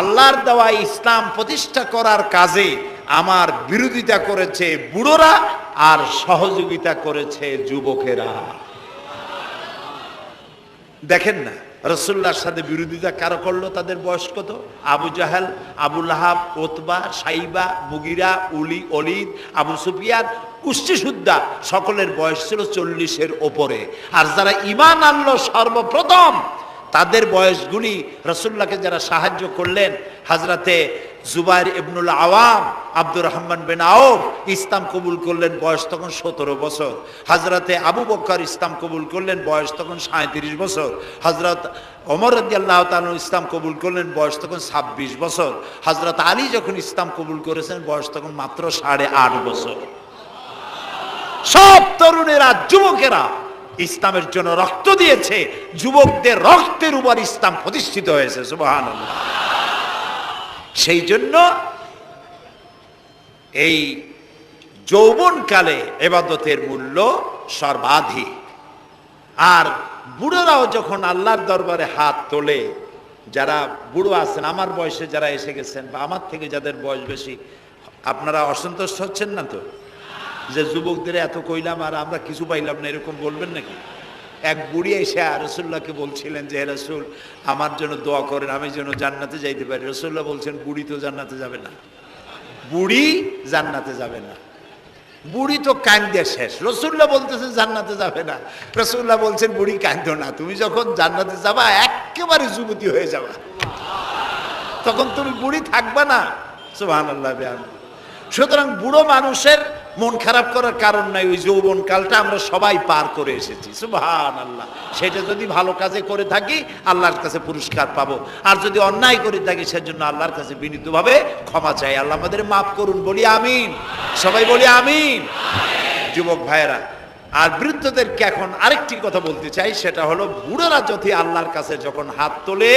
আল্লাহর দেওয়া ইসলাম প্রতিষ্ঠা করার কাজে আমার বিরোধিতা করেছে বুড়োরা আর সহযোগিতা করেছে যুবকেরা। দেখেন না রসুল্লাহর সাথে বিরোধিতা কারও করল, তাদের বয়স কত? Abu Jahl, Abu Lahab Utba Shaybah, Mughirah, উলি, অলিদ, আবু সুফিয়ান কুষ্টিসুদ্ধা সকলের বয়স ছিল চল্লিশের ওপরে। আর যারা ইমান আনলো সর্বপ্রথম তাদের বয়সগুলি রসুল্লাহকে যারা সাহায্য করলেন হাজরাতে জুবাইর ইবনুল আওয়াম, আব্দুর রহমান বিন আউফ ইসলাম কবুল করলেন বয়স তখন সতেরো বছর। হাজরাতে আবু বক্কর ইসলাম কবুল করলেন বয়স তখন সাঁত্রিশ বছর। হজরত অমর আল্লাহ তালু ইসলাম কবুল করলেন বয়স তখন ছাব্বিশ বছর। হজরত আলী যখন ইসলাম কবুল করেছেন বয়স তখন মাত্র সাড়ে আট বছর। সব তরুণেরা, যুবকেরা ইসলামের জন্য রক্ত দিয়েছে, যুবকদের রক্তের উপর ইসলাম প্রতিষ্ঠিত হয়েছে সুবহান সেই জন্য এই যৌবনকালে এবাদতের মূল্য সর্বাধিক। আর বুড়োরাও যখন আল্লাহর দরবারে হাত তোলে, যারা বুড়ো আছেন, আমার বয়সে যারা এসে গেছেন, বা আমার থেকে যাদের বয়স বেশি, আপনারা অসন্তুষ্ট হচ্ছেন না তো? যে যুবকদের এত কইলাম আর আমরা কিছু পাইলাম না, এরকম বলবেন নাকি? এক বুড়ি এসে রসুল্লাহকে বলছিলেন যে রসুল, আমার জন্য দোয়া করেন, আমি যেন জান্নাতে যাইতে পারি। রসুল্লাহ বলছেন, বুড়ি তো জান্নাতে যাবে না। বুড়ি জান্নাতে যাবে না। বুড়ি তো কান্দে শেষ। রসুল্লাহ বলতেছে, জান্নাতে যাবে না। রসুল্লাহ বলছেন, বুড়ি কান্দ না, তুমি যখন জান্নাতে যাবা, একেবারে যুবতী হয়ে যাবা। তখন তুমি বুড়ি থাকবা না। আল্লাহ সুতরাং বুড়ো মানুষের মন খারাপ করার কারণ নাই, ওই যৌবন কালটা আমরা সবাই পার করে এসেছি। সুবহান আল্লাহ সেটা যদি ভালো কাজে করে থাকি, আল্লাহর কাছে পুরস্কার পাবো। আর যদি অন্যায় করে থাকি, সেজন্য আল্লাহর কাছে বিনীতভাবে ক্ষমা চাই। আল্লাহ আমাদের মাফ করুন, বলি আমিন। সবাই বলি আমিন। যুবক ভাইয়েরা, আর বৃদ্ধদেরকে এখন আরেকটি কথা বলতে চাই, সেটা হলো বুড়োরা যদি আল্লাহর কাছে যখন হাত তোলে,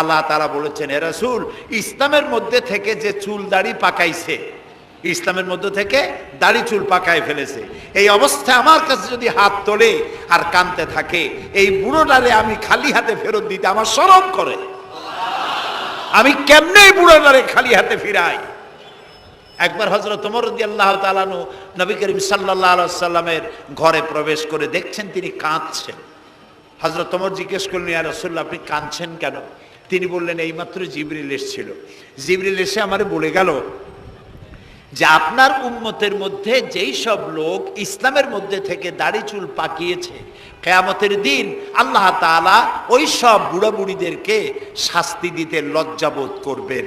আল্লাহ তারা বলেছেন, এ রাসূল, ইসলামের মধ্যে থেকে যে চুল দাড়ি পাকাইছে ইসলামের মধ্যে থেকে দাড়ি চুল পাকায় ফেলেছে। এই অবস্থায় আমার কাছে যদি হাত তোলে আর কানতে থাকে, এই বুড়ো বুড়োটারে আমি খালি হাতে ফেরত দিতে আমার সরম করে। আমি কেমনে বুড়োটারে খালি হাতে ফিরাই? একবার হজরত তোমরদি আল্লাহ তালানু নবী করিম সাল্লাহ সাল্লামের ঘরে প্রবেশ করে দেখছেন তিনি কাঁদছেন। হজরত তোমর জিজ্ঞেস করলেন, ইয়া রসুল্লাহ আপনি কাঁদছেন কেন? তিনি বললেন, এইমাত্র জিবরিল এসেছিল। জিবরিল এসে আমারে বলে গেল যে আপনার উম্মতের মধ্যে যেই সব লোক ইসলামের মধ্যে থেকে দাড়ি চুল পাকিয়েছে, কেয়ামতের দিন আল্লাহ তাআলা ওই সব বুড়া বুড়িদেরকে শাস্তি দিতে লজ্জাবোধ করবেন।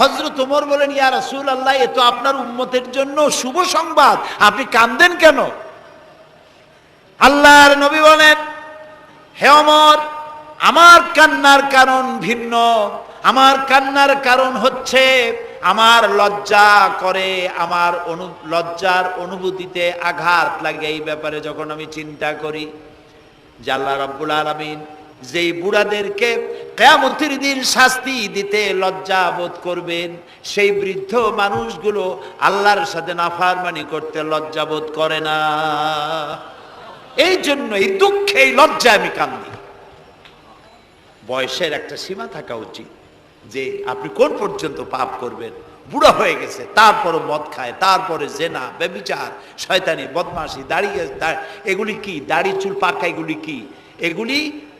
হজরত ওমর বলেন, ইয়া রাসূল আল্লাহ এ তো আপনার উম্মতের জন্য শুভ সংবাদ। আপনি কান্দেন কেন? আল্লাহর নবী বলেন, হে অমর আমার কান্নার কারণ ভিন্ন। আমার কান্নার কারণ হচ্ছে আমার লজ্জা করে, আমার অনু, লজ্জার অনুভূতিতে আঘাত লাগে এই ব্যাপারে যখন আমি চিন্তা করি। যে আল্লাহ রব্বুল আলমিন যেই বুড়াদেরকে কেয়ামতির দিন শাস্তি দিতে লজ্জা বোধ করবেন, সেই বৃদ্ধ মানুষগুলো আল্লাহর সাথে নাফারমানি করতে লজ্জা বোধ করে না। এই জন্য এই দুঃখে এই লজ্জা আমি কান্দি। বয়সের একটা সীমা থাকা উচিত। যে আপনি কোন পর্যন্ত পাপ করবেন? বুড়া হয়ে গেছে, তারপরও মদ খায়, তারপরে জেনা বেবিচার শয়তানি বদমাসি দাঁড়িয়ে এগুলি কি? দাড়ি, চুল পাকা এগুলি কি? এগুলি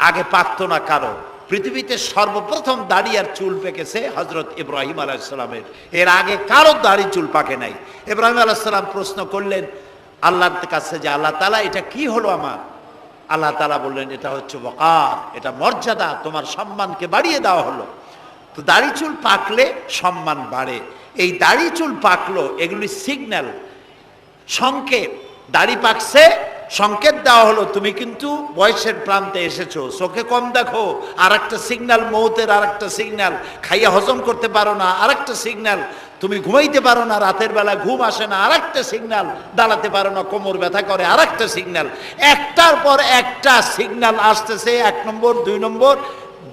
আগে পাকত না কারও। পৃথিবীতে সর্বপ্রথম দাড়ি আর চুল পেকেছে হজরত ইব্রাহিম আলাইসালামের এর আগে কারও দাড়ি, চুল পাকে নাই। ইব্রাহিম আলাইসালাম প্রশ্ন করলেন, আল্লাহর কাছে যে আল্লাহ তালা এটা কি হলো আমার? আল্লাহ তালা বললেন, এটা হচ্ছে বকার এটা মর্যাদা, তোমার সম্মানকে বাড়িয়ে দেওয়া হলো। তো দাড়ি চুল পাকলে সম্মান বাড়ে। এই দাড়ি চুল পাকলো, এগুলি সিগন্যাল সংকেত। দাড়ি পাকছে, সংকেত দেওয়া হলো, তুমি কিন্তু বয়সের প্রান্তে এসেছ, চোখে কম দেখো আর একটা সিগন্যাল মৌতের আর একটা সিগন্যাল খাইয়া হজম করতে পারো না আর একটা সিগন্যাল তুমি ঘুমাইতে পারো না, রাতের বেলা ঘুম আসে না আর একটা সিগন্যাল দাঁড়াতে পারো না, কোমর ব্যথা করে আর একটা সিগন্যাল একটার পর একটা সিগন্যাল আসতেছে, এক নম্বর, দুই নম্বর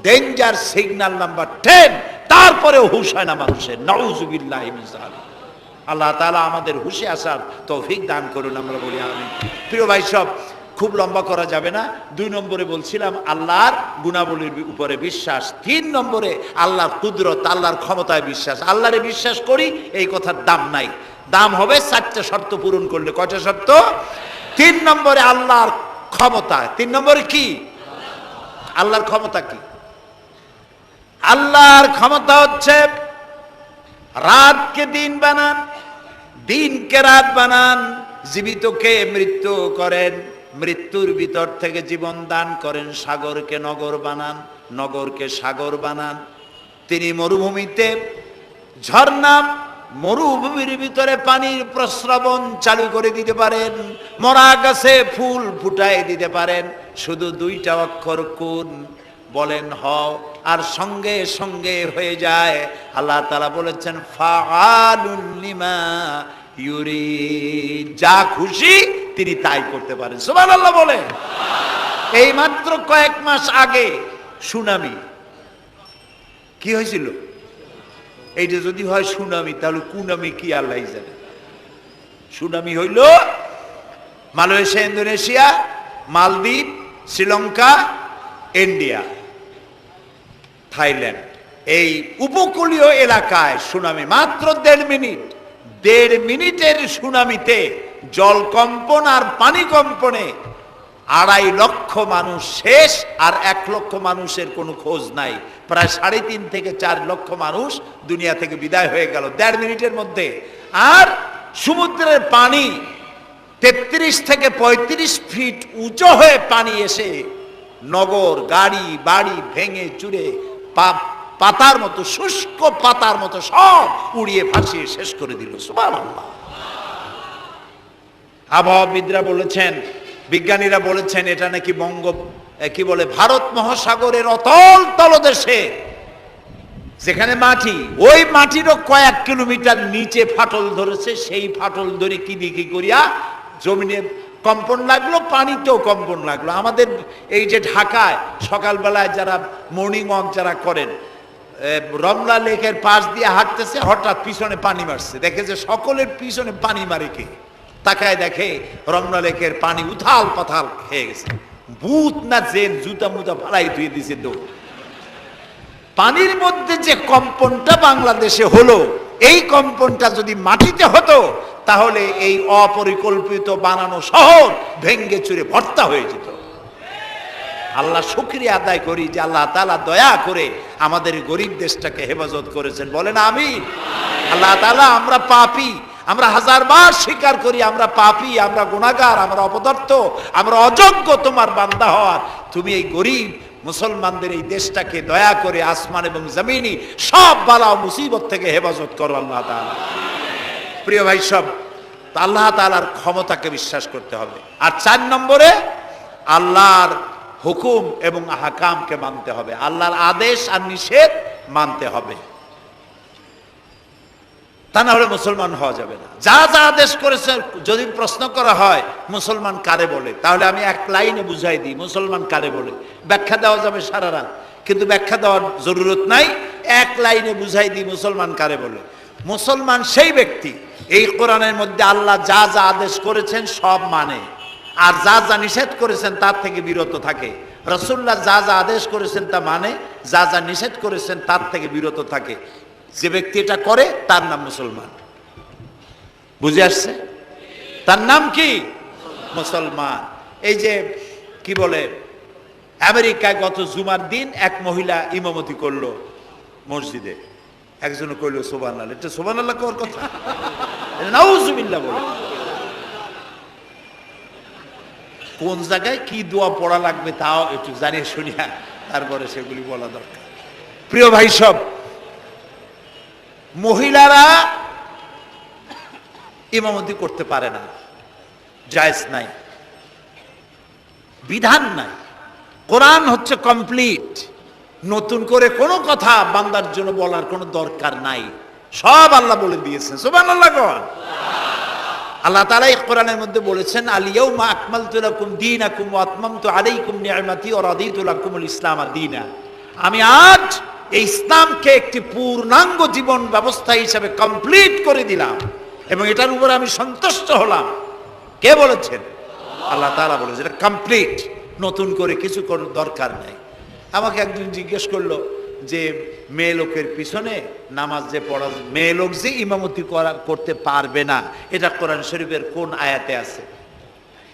ডেঞ্জার সিগন্যাল নাম্বার টেন তারপরেও হুশ হয় না মানুষের। নউজুবিল্লাহ মিজাল আল্লাহ তালা আমাদের হুশে আসার তৌফিক দান করুন, আমরা বলি আমি প্রিয় ভাই সব, খুব লম্বা করা যাবে না। দুই নম্বরে বলছিলাম, আল্লাহর গুণাবলীর উপরে বিশ্বাস। তিন নম্বরে, আল্লাহর কুদরত, আল্লাহর ক্ষমতায় বিশ্বাস। আল্লাহরে বিশ্বাস করি, এই কথার দাম নাই। দাম হবে চারটা শর্ত পূরণ করলে। কয়টা শর্ত? তিন নম্বরে আল্লাহর ক্ষমতা। তিন নম্বরে কি? আল্লাহর ক্ষমতা কি? আল্লাহর ক্ষমতা হচ্ছে রাতকে দিন বানান, দিনকে রাত বানান, জীবিতকে মৃত্যু করেন, মৃত্যুর ভিতর থেকে জীবন দান করেন, সাগরকে নগর বানান, নগরকে সাগর বানান। তিনি মরুভূমিতে ঝর্ণা মরুভূমির ভিতরে পানির প্রস্রবণ চালু করে দিতে পারেন, মরা গাছে ফুল ফুটাই দিতে পারেন। শুধু দুইটা অক্ষর কোন? বলেন হ আর সঙ্গে সঙ্গে হয়ে যায়। আল্লাহ তালা বলেছেন, ফাআলুন লিমা ইউরি যা খুশি তিনি তাই করতে পারেন। সুবহানাল্লাহ বলে এই মাত্র কয়েক মাস আগে সুনামি, কি হয়েছিল? এইটা যদি হয় সুনামি, তাহলে কুনামি কি আল্লাহ জানে? সুনামি হইল Malaysia, Indonesia, Maldives, Sri Lanka, India. Thailand. এই উপকূলীয় এলাকায় সুনামি মাত্র দেড় মিনিট। দেড় মিনিটের সুনামিতে জল কম্পন আর পানি কম্পনে আড়াই লক্ষ মানুষ শেষ আর এক লক্ষ মানুষের কোনো খোঁজ নাই। প্রায় সাড়ে তিন থেকে চার লক্ষ মানুষ দুনিয়া থেকে বিদায় হয়ে গেল দেড় মিনিটের মধ্যে। আর সমুদ্রের পানি তেত্রিশ থেকে পঁয়ত্রিশ ফিট উঁচু হয়ে পানি এসে নগর, গাড়ি, বাড়ি ভেঙে চুরে পাতার মতো, শুষ্ক পাতার মতো সব উড়িয়ে ভাসিয়ে শেষ করে দিল। সুবহানাল্লাহ। আবহাওয়াবিদরা বলেছেন, বিজ্ঞানীরা বলেছেন, এটা নাকি বঙ্গ কি বলে, ভারত মহাসাগরের অতল তলদেশে, যেখানে মাটি, ওই মাটিরও কয়েক কিলোমিটার নিচে ফাটল ধরেছে, সেই ফাটল ধরে কি দিকে করিয়া, জমিনে কম্পন লাগল, পানিতেও কম্পন লাগল। আমাদের এই যে ঢাকায় সকালবেলায় যারা মর্নিং ওয়াক যারা করেন রমলা লেকের পাশ দিয়ে হাঁটতেছে, হঠাৎ পিছনে পানি মারছে। দেখে যে সকলের পিছনে পানি মারে কে? তাকায় দেখে রমনা লেকের পানি উথাল পাথাল খেয়ে গেছে। ভূত না জেন, জুতা মুতা ফালাই ধুয়ে দিছে দৌড়। পানির মধ্যে যে কম্পনটা বাংলাদেশে হলো এই কম্পনটা যদি মাটিতে হতো, তাহলে এই অপরিকল্পিত বানানো শহর ভেঙ্গে চুরে ভর্তা হয়ে যেত। আল্লাহ শুক্রিয়া আদায় করি যে আল্লাহ তালা দয়া করে আমাদের গরিব দেশটাকে হেফাজত করেছেন। বলেন আমি আল্লাহ তালা আমরা পাপি, আমরা হাজার বার স্বীকার করি, আমরা পাপি, আমরা গুণাগার আমরা অপদার্থ, আমরা অযোগ্য তোমার বান্দা হওয়ার। তুমি এই গরিব মুসলমানদের এই দেশটাকে দয়া করে আসমান এবং জমিনি সব বালা মুসিবত থেকে হেফাজত করো আল্লাহ তালা প্রিয় ভাই সব আল্লাহ তালার ক্ষমতাকে বিশ্বাস করতে হবে। আর চার নম্বরে, আল্লাহর হুকুম এবং হাকামকে মানতে হবে। আল্লাহর আদেশ আর নিষেধ মানতে হবে। তা না হলে মুসলমান হওয়া যাবে না। যা যা আদেশ করেছে, যদি প্রশ্ন করা হয়, মুসলমান কারে বলে? তাহলে আমি এক লাইনে বুঝাই দিই, মুসলমান কারে বলে? ব্যাখ্যা দেওয়া যাবে সারা রাত। কিন্তু ব্যাখ্যা দেওয়ার জরুরত নাই, এক লাইনে বুঝাই দিই, মুসলমান কারে বলে? মুসলমান সেই ব্যক্তি, এই কোরআনের মধ্যে আল্লাহ যা যা আদেশ করেছেন সব মানে। আর যা যা নিষেধ করেছেন তার থেকে বিরত থাকে। রসুল্লাহ যা যা আদেশ করেছেন তা মানে যা যা নিষেধ করেছেন তার থেকে বিরত থাকে। যে ব্যক্তি এটা করে, তার নাম মুসলমান। বুঝে আসছে? তার নাম কি? মুসলমান। এই যে, কি বলে, আমেরিকায় গত জুমার দিন এক মহিলা ইমামতি করল মসজিদে। একজনে কইল সোবান আল্লাহ এটা সোবান আল্লাহ কর কথা নাউজুবিল্লাহ বলে। কোন জায়গায় কি দোয়া পড়া লাগবে তাও একটু জানিয়ে শুনিয়া তারপরে সেগুলি বলা দরকার। প্রিয় ভাই সব মহিলারা ইমামতি করতে পারে না। জায়েজ নাই। বিধান নাই। কোরআন হচ্ছে কমপ্লিট। নতুন করে কোনো কথা বান্দার জন্য বলার কোনো দরকার নাই। সব আল্লাহ বলে দিয়েছেন। সুবান আল্লাহ কন আল্লাহ এই কোরআনের মধ্যে বলেছেন আলিয়াউমা আকমালতু লাকুম দীনাকুম তো আতমামতু আলাইকুম নি'মাতি ওয়া রাদিতু লাকুমুল ইসলাম দীনা। আমি আজ এই ইসলামকে একটি পূর্ণাঙ্গ জীবন ব্যবস্থা হিসাবে কমপ্লিট করে দিলাম এবং এটার উপর আমি সন্তুষ্ট হলাম। কে বলেছেন? আল্লাহ তাআলা বলে যেটা কমপ্লিট নতুন করে কিছু করার দরকার নাই। আমাকে একজন জিজ্ঞেস করল যে, মেয়ে লোকের পিছনে নামাজ যে পড়া, মেয়ে লোক যে ইমামতি করা, করতে পারবে না, এটা কোরআন শরীফের কোন আয়াতে আছে?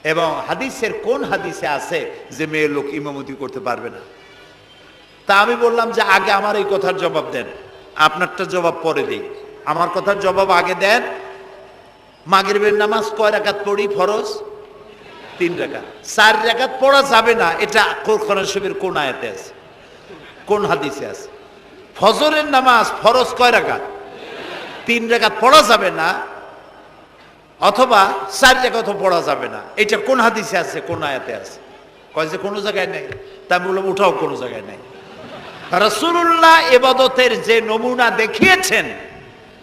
এবং হাদিসের কোন হাদিসে আছে যে, মেয়ে লোক ইমামতি করতে পারবে না? তা আমি বললাম যে আগে আমার এই কথার জবাব দেন। আপনারটা জবাব পরে দিই। আমার কথার জবাব আগে দেন। মাগরিবের নামাজ কয় রাকাত পড়ি? ফরজ? তিন রাকাত। চার রাকাত পড়া যাবে না। এটা কোরআন কোন আয়াতে আছে? কোন হাদিসে আছে? ফজরের নামাজ ফরজ কয় রাকাত? তিন রেখাত পড়া যাবে না। অথবা চার রেখাতও পড়া যাবে না। এটা কোন হাদিসে আছে? কোন আয়াতে আছে? কয় যে কোনো জায়গায় নেই। তা বললাম ওটাও কোনো জায়গায় নেই। রসুল্লাহ এবাদতের যে নমুনা দেখিয়েছেন,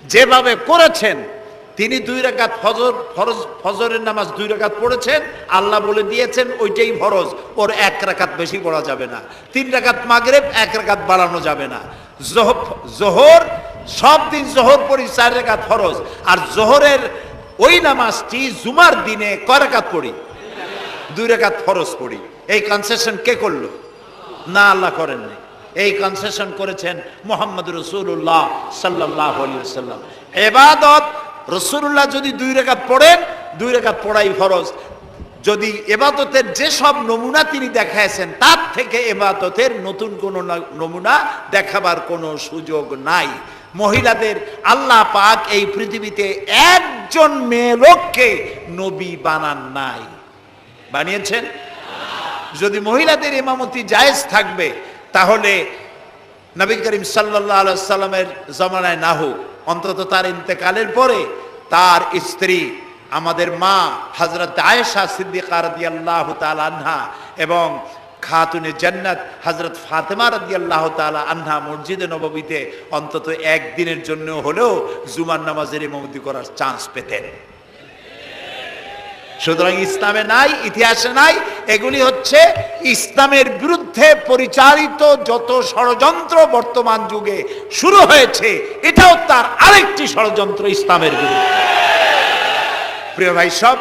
যেভাবে করেছেন, তিনি দুই রাকাত ফজর, ফরজ, ফজরের নামাজ দুই রাকাত পড়েছেন, আল্লাহ বলে দিয়েছেন, ওইটাই ফরজ, ওর এক রাকাত বেশি পড়া যাবে না। তিন রাকাত মাগরেব, এক রাকাত বাড়ানো যাবে না। জোহ- জোহর, সব দিন জোহর পড়ি, চার রেখাত ফরজ। আর জোহরের ওই নামাজটি জুমার দিনে কয় রাকাত পড়ি? দুই রেখাত ফরজ পড়ি। এই কনসেশন কে করল? না, আল্লাহ করেননি। এই কনসেশন করেছেন মোহাম্মদ রসুল্লাহ সাল্লাহ সাল্লাম এবাদত রসুল্লাহ যদি দুই রেখাত পড়েন, দুই রেখাত পড়াই ফরজ। যদি এবাদতের যেসব নমুনা তিনি দেখাইছেন, তার থেকে এবাদতের নতুন কোনো নমুনা দেখাবার কোনো সুযোগ নাই। মহিলাদের আল্লাহ পাক এই পৃথিবীতে একজন মেয়ে লোককে নবী বানান নাই। বানিয়েছেন? যদি মহিলাদের ইমামতি জায়েজ থাকবে তাহলে নবী করিম সাল্লাহ সাল্লামের জমানায় না হোক, অন্তত তার ইন্তেকালের পরে তার স্ত্রী, আমাদের মা হজরত আয়েশা সিদ্দিকা রাদিয়াল্লাহু তাআলা আনহা এবং খাতুনে জান্নাত হজরত ফাতেমা রাদিয়াল্লাহু তাআলা আনহা মসজিদে নববীতে অন্তত একদিনের জন্য হলেও জুমার নামাজের ইমামতি করার চান্স পেতেন। সুতরাং ইসলামে নাই, ইতিহাসে নাই, এগুলি হচ্ছে ইসলামের বিরুদ্ধে পরিচালিত যত ষড়যন্ত্র বর্তমান যুগে শুরু হয়েছে, এটাও তার আরেকটি ষড়যন্ত্র ইসলামের বিরুদ্ধে। প্রিয় ভাই সব,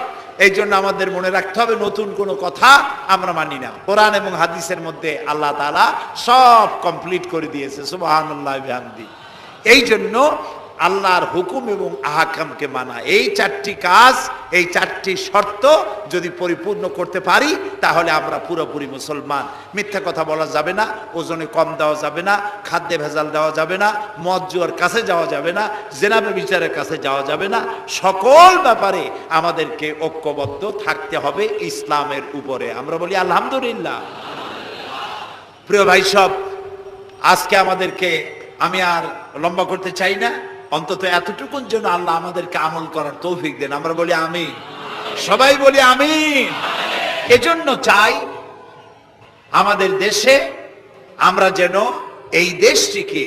এই জন্য আমাদের মনে রাখতে হবে, নতুন কোনো কথা আমরা মানি না। কোরআন এবং হাদিসের মধ্যে আল্লাহ তালা সব কমপ্লিট করে দিয়েছে, সুবহানাল্লাহ বিহামদি। এই জন্য আল্লাহর হুকুম এবং আহাকামকে মানা, এই চারটি কাজ এই চারটি শর্ত যদি পরিপূর্ণ করতে পারি, তাহলে আমরা পুরোপুরি মুসলমান। মিথ্যা কথা বলা যাবে না, ওজনে কম দেওয়া যাবে না, খাদ্যে ভেজাল দেওয়া যাবে না মদ জুয়ার কাছে যাওয়া যাবে না, জেনাবে বিচারের কাছে যাওয়া যাবে না। সকল ব্যাপারে আমাদেরকে ঐক্যবদ্ধ থাকতে হবে ইসলামের উপরে। আমরা বলি, আলহামদুলিল্লাহ। প্রিয় ভাই সব, আজকে আমাদেরকে আমি আর লম্বা করতে চাই না। অন্তত এতটুকুন জন্য আল্লাহ আমাদেরকে আমল করার তৌফিক দেন। আমরা বলি আমি সবাই বলি আমি এজন্য চাই আমাদের দেশে আমরা যেন এই দেশটিকে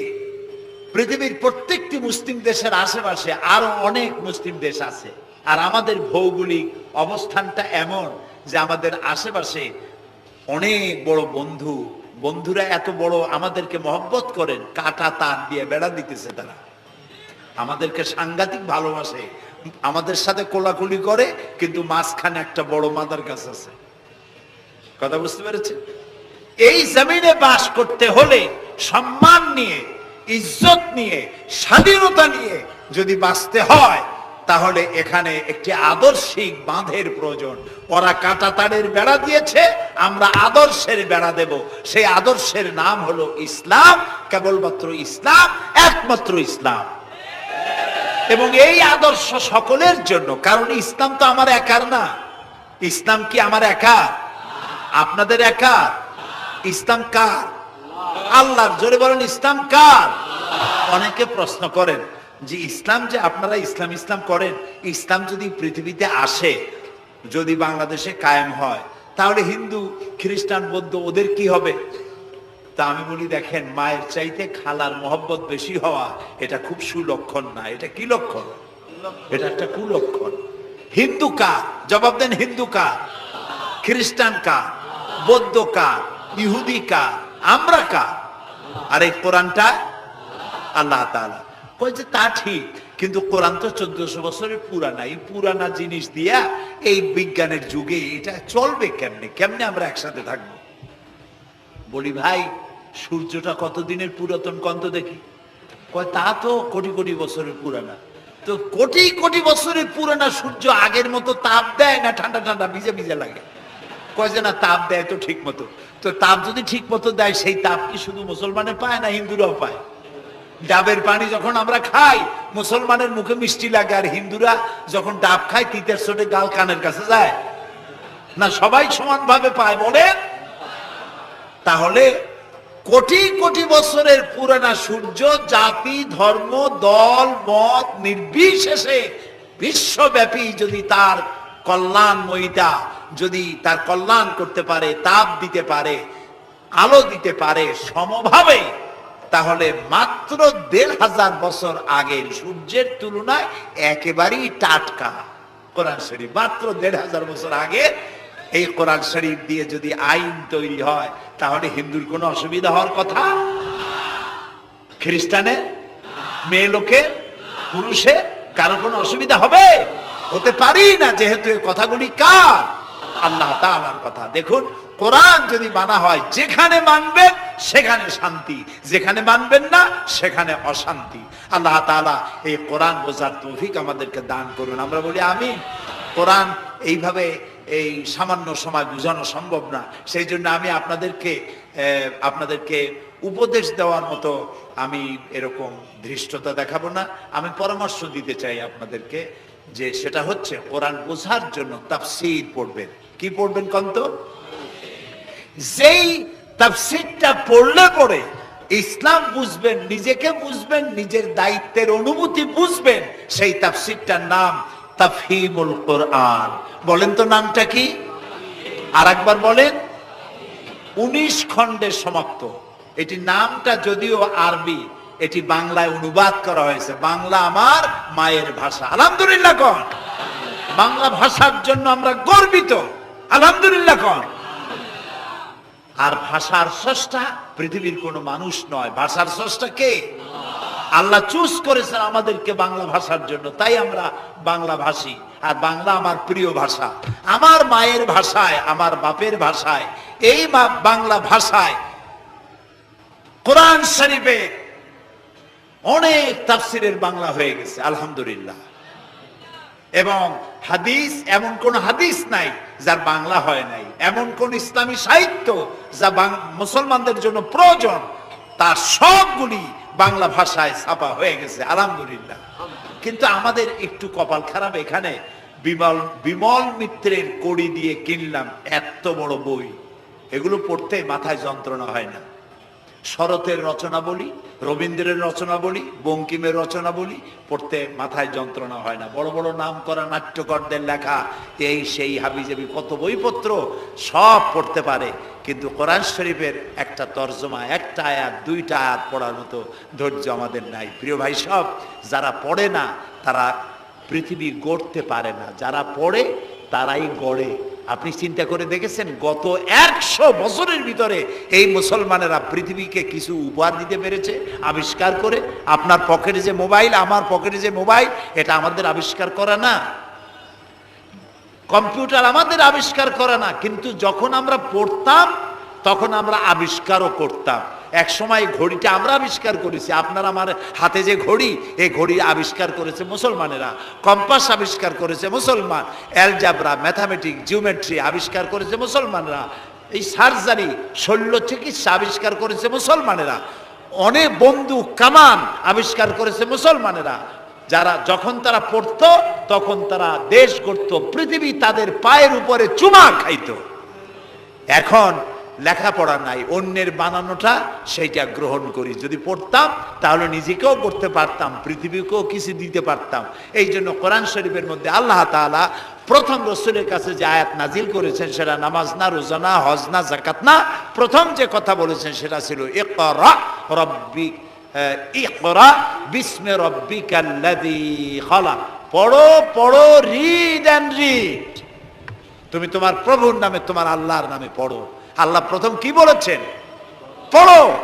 পৃথিবীর প্রত্যেকটি মুসলিম দেশের আশেপাশে আরও অনেক মুসলিম দেশ আছে। আর আমাদের ভৌগোলিক অবস্থানটা এমন যে আমাদের আশেপাশে অনেক বড় বন্ধু, বন্ধুরা এত বড় আমাদেরকে মহব্বত করেন, কাটা তার দিয়ে বেড়া দিতেছে তারা। আমাদেরকে সাংঘাতিক ভালোবাসে, আমাদের সাথে কোলাকুলি করে, কিন্তু মাঝখানে একটা বড় মাদার গাছ আছে। কথা বুঝতে পেরেছেন? এই জমিনে বাস করতে হলে সম্মান নিয়ে, ইজ্জত নিয়ে, স্বাধীনতা নিয়ে যদি বাঁচতে হয়, তাহলে এখানে একটি আদর্শিক বাঁধের প্রয়োজন। ওরা কাটা তারের বেড়া দিয়েছে, আমরা আদর্শের বেড়া দেব। সেই আদর্শের নাম হলো ইসলাম, কেবলমাত্র ইসলাম, একমাত্র ইসলাম। এবং এই আদর্শ সকলের জন্য, কারণ ইসলাম তো আমার একার না। ইসলাম কি আমার একা? আপনাদের একা? ইসলাম কার? আল্লাহর, জোরে বলেন, ইসলাম কার? অনেকে প্রশ্ন করেন যে ইসলাম যে আপনারা ইসলাম ইসলাম করেন, ইসলাম যদি পৃথিবীতে আসে, যদি বাংলাদেশে কায়েম হয়, তাহলে হিন্দু, খ্রিস্টান, বৌদ্ধ, ওদের কি হবে? তা আমি বলি, দেখেন, মায়ের চাইতে খালার মহব্বত বেশি হওয়া, এটা খুব সুলক্ষণ না। এটা কি লক্ষণ? এটা একটা কুলক্ষণ। হিন্দু কার? জবাব দেন, হিন্দু কার? খ্রিস্টান কার? বৌদ্ধ কার? ইহুদি কার? আমরা কার? আর এই কোরআনটা আল্লাহ তাআলা বলছে, তা ঠিক, কিন্তু কোরআন তো চোদ্দশো বছরের পুরানা। এই পুরানা জিনিস দিয়া এই বিজ্ঞানের যুগে এটা চলবে কেমনে? কেমনে আমরা একসাথে থাকব? বলি, ভাই সূর্যটা কতদিনের পুরাতন কন্ত দেখি? কয়, তা তো কোটি কোটি বছরের পুরানা। তো কোটি কোটি বছরের পুরানা সূর্য আগের মতো তাপ দেয় না, ঠান্ডা ঠান্ডা, ভিজে ভিজে লাগে। কয় যে না, তাপ দেয় তো ঠিক মতো। তো তাপ যদি ঠিক মতো দেয়, সেই তাপ কি শুধু মুসলমানে পায় না হিন্দুরাও পায়? ডাবের পানি যখন আমরা খাই, মুসলমানের মুখে মিষ্টি লাগে, আর হিন্দুরা যখন ডাব খায়, তিতের চোটে গাল কানের কাছে যায়। না, সবাই সমানভাবে পায় বলেন? তাহলে কোটি কোটি বছরের পুরানা সূর্য জাতি, ধর্ম, দল, মত নির্বিশেষে বিশ্বব্যাপী যদি তার কল্যাণময়িতা যদি তার কল্যাণ করতে পারে, তাপ দিতে পারে, আলো দিতে পারে সমভাবে, তাহলে মাত্র দেড় হাজার বছর আগের সূর্যের তুলনায় একেবারেই টাটকা কোরআন শরীফ। মাত্র দেড় হাজার বছর আগে এই কোরআন শরীফ দিয়ে যদি আইন তৈরি হয়, তাহলে হিন্দুর কোনো অসুবিধা হওয়ার কথা? খ্রিস্টানের মেয়ে লোকে? পুরুষে? কারও কোনো অসুবিধা হবে? হতে পারি না, যেহেতু এই কথাগুলি কার? আল্লাহ তাআলার কথা। দেখুন, কোরআন যদি মানা হয়, যেখানে মানবেন, সেখানে শান্তি। যেখানে মানবেন না, সেখানে অশান্তি। আল্লাহ তাআলা এই কোরআন বোঝার তৌফিক আমাদেরকে দান করুন। আমরা বলি আমি কোরআন এইভাবে এই সামান্য সময় বোঝানো সম্ভব না। সেই জন্য আমি আপনাদেরকে আপনাদেরকে উপদেশ দেওয়ার মতো আমি এরকম ধৃষ্টতা দেখাবো না। আমি পরামর্শ দিতে চাই আপনাদেরকে যে সেটা হচ্ছে কোরআন বোঝার জন্য তাফসীর পড়বেন। কি পড়বেন কন্ত? যেই তাফসীরটা পড়লে পড়ে ইসলাম বুঝবেন, নিজেকে বুঝবেন, নিজের দায়িত্বের অনুভূতি বুঝবেন, সেই তাফসীরটার নাম তাফহিমুল কোরআন। বলেন তো নামটা কি? আর একবার বলেন। উনিশ খণ্ডের সমাপ্ত। এটি নামটা যদিও আরবি, এটি বাংলায় অনুবাদ করা হয়েছে। বাংলা আমার মায়ের ভাষা। আলহামদুলিল্লাহ কন। বাংলা ভাষার জন্য আমরা গর্বিত। আলহামদুলিল্লাহ কন। আর ভাষার স্রষ্টা পৃথিবীর কোনো মানুষ নয়। ভাষার স্রষ্টা কে? আল্লাহ চুজ করেছেন আমাদেরকে বাংলা ভাষার জন্য। তাই আমরা বাংলা ভাষী। আর বাংলা আমার প্রিয় ভাষা। আমার মায়ের ভাষায়, আমার বাপের ভাষায়, এই বাংলা ভাষায় কোরআন শরীফে অনেক তাফসিরের বাংলা হয়ে গেছে, আলহামদুলিল্লাহ। এবং হাদিস, এমন কোন হাদিস নাই যার বাংলা হয় নাই। এমন কোন ইসলামী সাহিত্য যা মুসলমানদের জন্য প্রয়োজন, তার সবগুলি বাংলা ভাষায় ছাপা হয়ে গেছে, আলহামদুলিল্লাহ। কিন্তু আমাদের একটু কপাল খারাপ এখানে। বিমল বিমল মিত্রের কড়ি দিয়ে কিনলাম এত বড় বই। এগুলো পড়তে মাথায় যন্ত্রণা হয় না। শরতের রচনা বলি, রবীন্দ্রের রচনা বলি, বঙ্কিমের রচনা বলি, পড়তে মাথায় যন্ত্রণা হয় না। বড় বড় নাম করা নাট্যকরদের লেখা, এই সেই হাবিজাবি কত বইপত্র, সব পড়তে পারে। কিন্তু কোরআন শরীফের একটা তর্জমা, একটা আয়াত, দুইটা আয়াত পড়ার মতো ধৈর্য আমাদের নাই। প্রিয় ভাই সব, যারা পড়ে না, তারা পৃথিবী গড়তে পারে না। যারা পড়ে, তারাই গড়ে। আপনি চিন্তা করে দেখেছেন, গত একশো বছরের ভিতরে এই মুসলমানেরা পৃথিবীকে কিছু উপহার দিতে পেরেছে, আবিষ্কার করে? আপনার পকেটে যে মোবাইল, আমার পকেটে যে মোবাইল, এটা আমাদের আবিষ্কার করা না। কম্পিউটার আমাদের আবিষ্কার করে না, কিন্তু যখন আমরা পড়তাম, তখন আমরা আবিষ্কারও করতাম। এক সময় ঘড়িটা আমরা আবিষ্কার করেছি, আপনার আমার হাতে যে ঘড়ি, এই ঘড়ি আবিষ্কার করেছে মুসলমানেরা, কম্পাস আবিষ্কার করেছে মুসলমান, অ্যালজাবরা ম্যাথামেটিক জিওমেট্রি আবিষ্কার করেছে মুসলমানরা, এই সার্জারি, শল্য চিকিৎসা আবিষ্কার করেছে মুসলমানেরা, অনেক বন্দুক, কামান আবিষ্কার করেছে মুসলমানেরা যারা যখন তারা পড়তো, তখন তারা দেশ করত পৃথিবী তাদের পায়ের উপরে চুমা খাইত। এখন লেখাপড়া নাই, অন্যের বানানোটা সেইটা গ্রহণ করি। যদি পড়তাম, তাহলে নিজেকেও করতে পারতাম, পৃথিবীকেও কিছু দিতে পারতাম। এই জন্য কোরআন শরীফের মধ্যে আল্লাহ তাআলা প্রথম রসুলের কাছে যে আয়াত নাজিল করেছেন, সেটা নামাজ না, রোজা না, হজ না জাকাত না, প্রথম যে কথা বলেছেন, সেটা ছিল, ইকরা রব্বি ইকরা বিস্মে রব্বিকাল্লাযী খালাক। পড়ো পড়ো রিড অ্যান্ড রিড তুমি তোমার প্রভুর নামে, তোমার আল্লাহর নামে পড়ো। আল্লাহ প্রথম কি বলেছেন? পড়ো।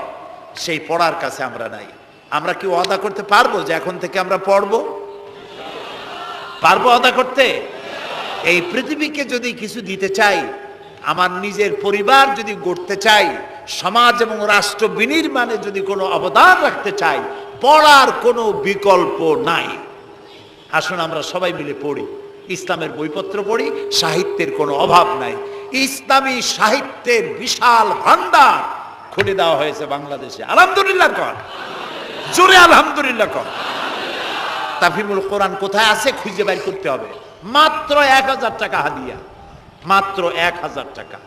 সেই পড়ার কাছে আমরা নাই। আমরা কি ওয়াদা করতে পারব যে এখন থেকে আমরা পড়ব? পারব আদা করতে? এই পৃথিবীকে যদি কিছু দিতে চাই, আমার নিজের পরিবার যদি গড়তে চাই সমাজ এবং রাষ্ট্র বিনির্মাণে যদি কোনো অবদান রাখতে চাই, পড়ার কোনো বিকল্প নাই। আসুন আমরা সবাই মিলে পড়ি। ইসলামের বইপত্র পড়ি, সাহিত্যের কোনো অভাব নাই। ইসলামী সাহিত্যের বিশাল ভান্ডার খুলে দেওয়া হয়েছে বাংলাদেশে। আলহামদুলিল্লাহ কর। জোরে আলহামদুলিল্লাহ কর। তাফিমুল কোরআন কোথায় আছে খুঁজে বের করতে হবে। মাত্র এক হাজার টাকা হাদিয়া। মাত্র এক হাজার টাকা।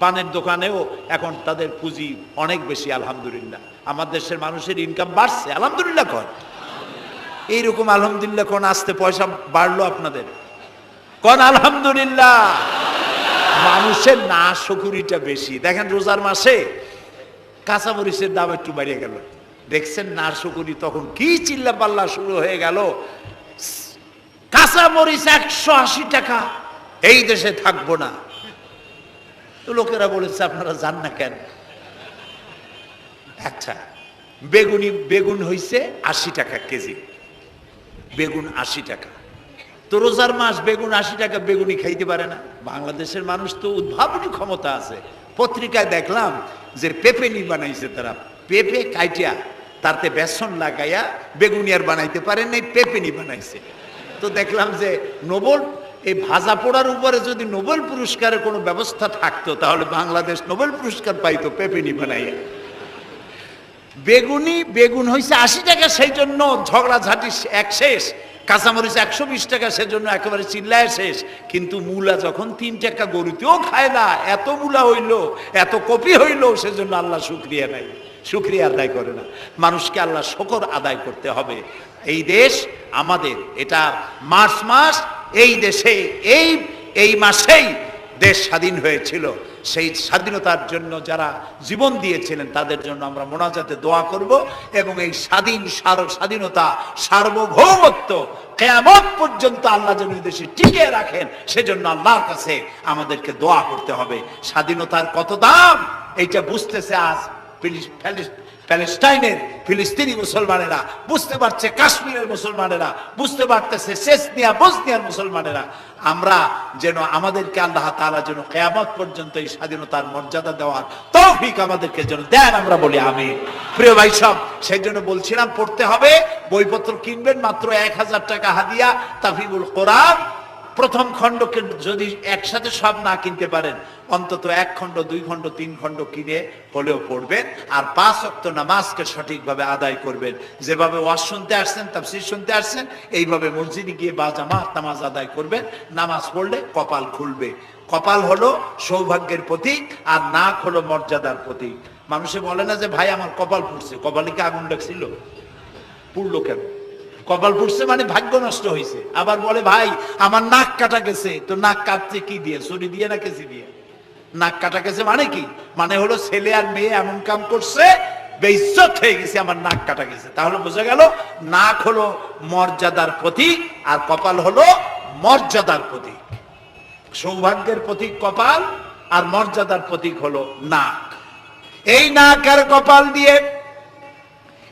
পানের দোকানেও এখন তাদের পুঁজি অনেক বেশি, আলহামদুলিল্লাহ। আমার দেশের মানুষের ইনকাম বাড়ছে, আলহামদুলিল্লাহ কর এইরকম আলহামদুলিল্লাহ কোন, আসতে পয়সা বাড়লো আপনাদের। কোন আলহামদুলিল্লাহ। মানুষের না শকুরিটা বেশি। দেখেন রোজার মাসে কাঁচামরিচের দাম একটু বাড়িয়ে গেল। দেখছেন না শকুরি তখন কি চিল্লা পাল্লা শুরু হয়ে গেল। কাঁচামরিচ একশো আশি টাকা। এই দেশে থাকব না। তো লোকেরা বলেছে, আপনারা যান না কেন? আচ্ছা বেগুনি, বেগুন হইছে আশি টাকা কেজি। বেগুন আশি টাকা। তো রোজার মাস বেগুন আশি টাকা বেগুনি খাইতে পারে না। বাংলাদেশের মানুষ তো উদ্ভাবনী ক্ষমতা আছে। পত্রিকায় দেখলাম যে পেঁপেনি বানাইছে তারা। পেঁপে কাইটিয়া তাতে বেসন লাগাইয়া বেগুনি আর বানাইতে পারেন নাই, পেঁপেনি বানাইছে। তো দেখলাম যে নোবেল এই ভাজা পোড়ার উপরে যদি নোবেল পুরস্কারের কোনো ব্যবস্থা থাকতো, তাহলে বাংলাদেশ নোবেল পুরস্কার পাইতো পেঁপেনি বানাইয়া। বেগুনি, বেগুন হয়েছে আশি টাকা, সেই জন্য ঝগড়াঝাটি এক শেষ, কাঁচামরিচ একশো বিশ টাকা, সেজন্য একেবারে চিল্লায় শেষ। কিন্তু মূলা যখন তিন টাকা গরুতেও খায় না, এত মূলা হইল, এত কপি হইল, সেজন্য আল্লাহ শুক্রিয়া নাই। শুক্রিয়া আদায় করে না। মানুষকে আল্লাহ শকর আদায় করতে হবে। এই দেশ আমাদের, এটা মার্চ মাস এই দেশে, এই এই মাসেই দেশ স্বাধীন হয়েছিল। সেই স্বাধীনতার জন্য যারা জীবন দিয়েছিলেন, তাদের জন্য আমরা মোনাজাতে দোয়া করব এবং এই স্বাধীন স্বাধীনতা, সার্বভৌমত্ব কেয়ামত পর্যন্ত আল্লাহ যেন দেশে টিকে রাখেন, সেজন্য আল্লাহর কাছে আমাদেরকে দোয়া করতে হবে। স্বাধীনতার কত দাম, এইটা বুঝতেছে আজ প্যালেস্টাইনের ফিলিস্তিনি মুসলমানেরা, বুঝতে পারছে কাশ্মীরের মুসলমানেরা, বুঝতে পারতেছে সেসনিয়া বসনিয়ার মুসলমানেরা। আমরা যেন আমাদেরকে আল্লাহ তাআলা যেন কেয়ামত পর্যন্ত এই স্বাধীনতার মর্যাদা দেওয়ার তৌফিক আমাদেরকে যেন দেন, আমরা বলি আমি প্রিয় ভাই সব সেই জন্য বলছিলাম পড়তে হবে, বইপত্র কিনবেন মাত্র এক হাজার টাকা হাদিয়া তাফিবুল কোরআন। প্রথম খণ্ডকে যদি একসাথে সব না কিনতে পারেন, অন্তত এক খণ্ড, দুই খণ্ড, তিন খণ্ড কিনে হলেও পড়বেন, আর পাঁচ অক্ত নামাজকে সঠিকভাবে আদায় করবেন। যেভাবে ওয়াজ শুনতে আসছেন, তাফসির শুনতে আসছেন, এইভাবে মসজিদে গিয়ে বা জামাত নামাজ আদায় করবেন। নামাজ পড়লে কপাল খুলবে। কপাল হলো সৌভাগ্যের প্রতীক, আর নাক হলো মর্যাদার প্রতীক। মানুষে বলে না যে, ভাই, আমার কপাল ফুটছে। কপালে কি আগুন লাগছিল? পুড়লো কেন? কপাল ফুটছে মানে ভাগ্য নষ্ট হয়েছে আবার বলে, ভাই, আমার নাক কাটা গেছে। তো নাক কাটছে কি দিয়ে? ছুরি দিয়ে না কেসি দিয়ে? নাক কাটা গেছে মানে কি? মানে হলো ছেলে আর মেয়ে এমন কাম করছে, বেইজ্জত হয়ে গেছে, আমার নাক কাটা গেছে। তাহলে বোঝা গেল, নাক হলো মর্যাদার প্রতীক আর কপাল হলো মর্যাদার প্রতীক। সৌভাগ্যের প্রতীক কপাল আর মর্যাদার প্রতীক হলো নাক। এই নাক আর কপাল দিয়ে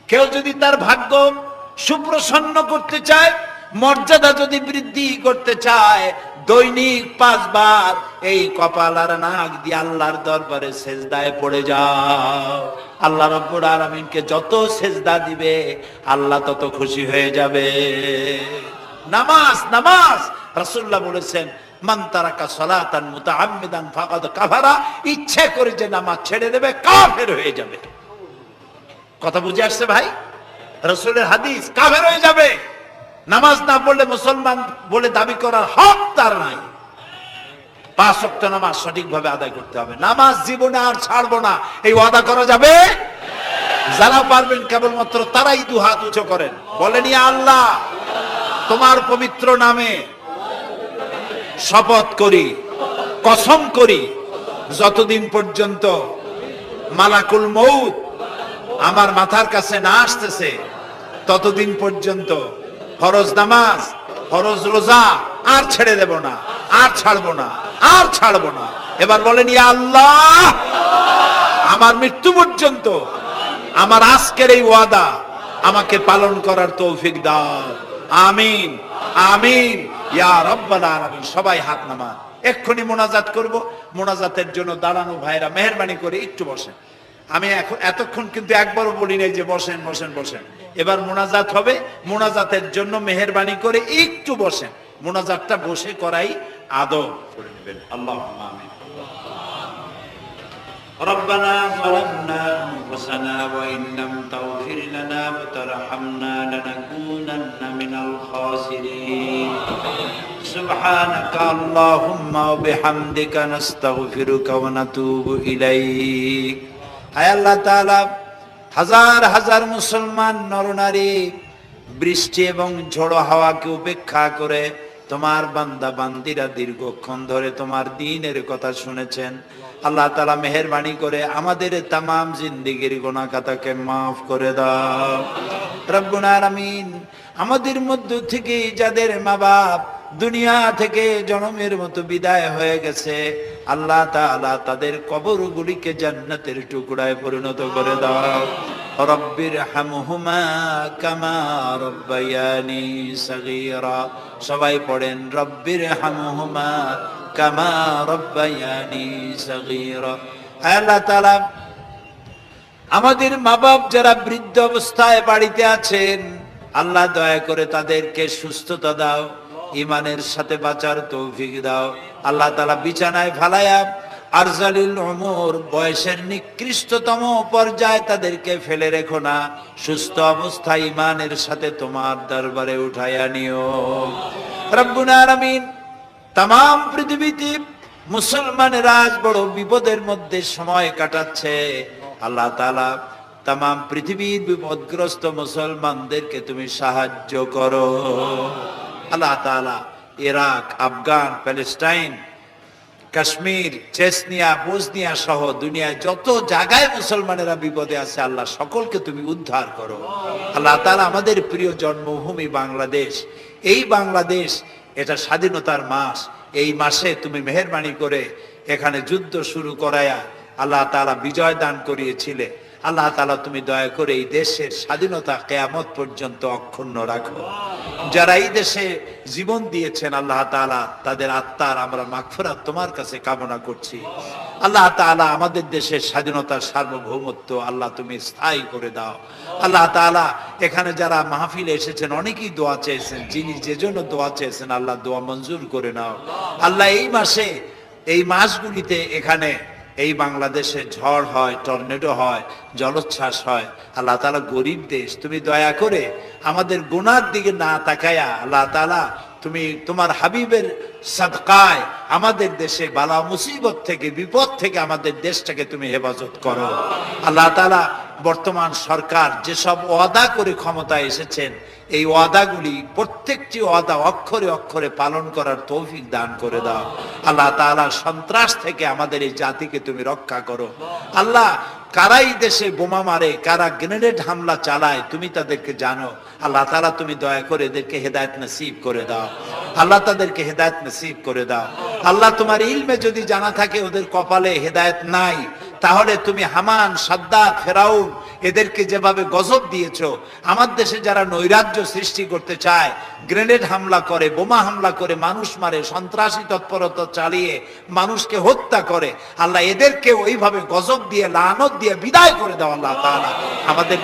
কেউ যদি তার ভাগ্য সুপ্রসন্ন করতে চায়, মর্যাদা যদি বৃদ্ধি করতে চায়, দৈনিক পাঁচবার এই কপাল আর নাক দিয়ে আল্লাহর দরবারে সেজদায় পড়ে যাও। আল্লাহ রব্বুর আলমিনকে যত সেজদা দিবে, আল্লাহ তত খুশি হয়ে যাবে। নামাজ নামাজ, রাসূলুল্লাহ বলেছেন, মান তারাকা সালাতান মুতাআম্মিদান ফাকাদ কাফারা ইচ্ছে করে যে নামাজ ছেড়ে দেবে, কাফের হয়ে যাবে। কথা বুঝে আসছে ভাই? রসুলের হাদিস কাফের হয়ে যাবে। নামাজ না পড়লে মুসলমান বলে দাবি করার হক তার নাই। পাঁচ ওয়াক্ত নামাজ সঠিকভাবে আদায় করতে হবে। নামাজ জীবনে আর ছাড়বো না। এই ওয়াদা করা যাবে? যারা পারবেন, কেবলমাত্র তারাই দু হাত উঁচু করেন। বলেন আল্লাহ, তোমার পবিত্র নামে শপথ করি, কসম করি, যতদিন পর্যন্ত মালাকুল মৌত আমার মাথার কাছে না আসতেছে। ততদিন পর্যন্ত ফরজ নামাজ, ফরজ রোজা আর ছেড়ে দেব না, আর ছাড়বো না, আর ছাড়বো না। এবার বলেন, ইয়া আল্লাহ, আমার মৃত্যু পর্যন্ত আমার আজকের এই ওয়াদা আমাকে পালন করার তৌফিক দাও। আমিন আমিন। ইয়া রব্বাল আলামিন, সবাই হাত নামা এক্ষুনি মোনাজাত করব। মোনাজাতের জন্য দাঁড়ানো ভাইরা মেহরবানি করে একটু বসেন। আমি এখন এতক্ষণ কিন্তু একবারও বলি নাই যে বসেন বসেন বসেন এবার মোনাজাত হবে মোনাজাতের জন্য মেহরবানি করে একটু বসেন মোনাজাতটা বসে করাই আদব করে নেবেন আল্লাহ আমিন ربنا ظلمنا أنفسنا وإن لم تغفر لنا وترحمنا لنكونن من الخاسرين سبحانك اللهم وبحمدك نستغفرك ونتوب إليك আল্লাহ হাজার হাজার মুসলমান নরনারী বৃষ্টি এবং ঝোড়ো হাওয়াকে উপেক্ষা করে তোমার বান্দা বান্দিরা দীর্ঘক্ষণ ধরে তোমার দিনের কথা শুনেছেন। আল্লাহ তালা মেহরবানি করে আমাদের তামাম জিন্দিগির গোনাকাতাকে মাফ করে দাও। আলামিন, আমাদের মধ্য থেকে যাদের মা বাপ দুনিয়া থেকে জনমের মতো বিদায় হয়ে গেছে আল্লাহ তাআলা তাদের কবরগুলিকে জান্নাতের টুকরায় পরিণত করে দাও। রব্বির হামহুমা কামা রব্বায়ানি সগীরা। সবাই পড়েন রব্বির হামহুমা কামা রব্বায়ানি সগীরা। আল্লাহ তাআলা, আমাদের মা বাপ যারা বৃদ্ধ অবস্থায় বাড়িতে আছেন, আল্লাহ দয়া করে তাদেরকে সুস্থতা দাও। ইমানের সাথে বাঁচার তৌফিক দাও। আল্লাহ তালা বিছানায় ফালায়া আরজালিল ওমর বয়সের নিকৃষ্টতম পর্যায়ে তাদেরকে ফেলে রেখো না। সুস্থ অবস্থায় ইমানের সাথে তোমার দরবারে উঠাইয়া নিও। রব্বুল আলামিন তাম পৃথিবীতে মুসলমানেরা আজ বড় বিপদের মধ্যে সময় কাটাচ্ছে। আল্লাহ তালা তাম পৃথিবীর বিপদগ্রস্ত মুসলমানদেরকে তুমি সাহায্য করো। আল্লাহ তালা Iraq, Afghan Palestine Kashmir, Chechnya, Bosnia সহ দুনিয়ায় যত জায়গায় মুসলমানেরা বিপদে আছে, আল্লাহ সকলকে তুমি উদ্ধার করো। আল্লাহ তালা আমাদের প্রিয় জন্মভূমি বাংলাদেশ, এই বাংলাদেশ এটা স্বাধীনতার মাস। এই মাসে তুমি মেহরবানি করে এখানে যুদ্ধ শুরু করায়া আল্লাহ তালা বিজয় দান করিয়েছিলে। আল্লাহ তালা তুমি দয়া করে এই দেশের স্বাধীনতা কেয়ামত পর্যন্ত অক্ষুণ্ণ রাখো। যারা এই দেশে জীবন দিয়েছেন, আল্লাহ তালা তাদের আত্মার আমরা মাগফিরাত তোমার কাছে কামনা করছি। আল্লাহ তালা আমাদের দেশের স্বাধীনতার সার্বভৌমত্ব আল্লাহ তুমি স্থায়ী করে দাও। আল্লাহ তালা এখানে যারা মাহফিলে এসেছেন, অনেকেই দোয়া চেয়েছেন, যিনি যে জন্য দোয়া চেয়েছেন, আল্লাহ দোয়া মঞ্জুর করে নাও। আল্লাহ এই মাসে, এই মাসগুলিতে এখানে এই বাংলাদেশে ঝড় হয়, টর্নেডো হয়, জলোচ্ছ্বাস হয়, আল্লাহ তালা গরিব দেশ, তুমি দয়া করে আমাদের গুনার দিকে না তাকায়া, আল্লাহ তালা তুমি তোমার হাবিবের সাদকায় আমাদের দেশে বালা মুসিবত থেকে, বিপদ থেকে আমাদের দেশটাকে তুমি হেফাজত করো। আল্লাহ তালা বর্তমান সরকার যেসব ওয়াদা করে ক্ষমতায় এসেছেন এই ওয়াদাগুলি প্রত্যেকটি ওয়াদা অক্ষরে অক্ষরে পালন করার তৌফিক দান করে দাও। আল্লাহ তাআলা সন্ত্রাস থেকে আমাদের এই জাতিকে তুমি রক্ষা করো। আল্লাহ কারাই দেশে বোমা মারে, কারা গ্রেনেড হামলা চালায়, তুমি তাদেরকে জানো। আল্লাহ তাআলা তুমি দয়া করে এদেরকে হেদায়েত নসিব করে দাও। আল্লাহ তাদেরকে হেদায়েত নসিব করে দাও। আল্লাহ, তোমার ইলমে যদি জানা থাকে, ওদের কপালে হেদায়েত নাই। তাহলে তুমি হামান সাদ্দা ফেরাউন, এদেরকে যেভাবে গজব দিয়েছ, আমার দেশে যারা নৈরাজ্য সৃষ্টি করতে চায়, গ্রেনেড হামলা করে, বোমা হামলা করে, মানুষ মারে, সন্ত্রাসী তৎপরতা চালিয়ে মানুষকে হত্যা করে, আল্লাহ এদেরকে ওইভাবে গজব দিয়ে, লানত দিয়ে বিদায় করে দেওয়া আল্লাহ তাআলা। আমাদের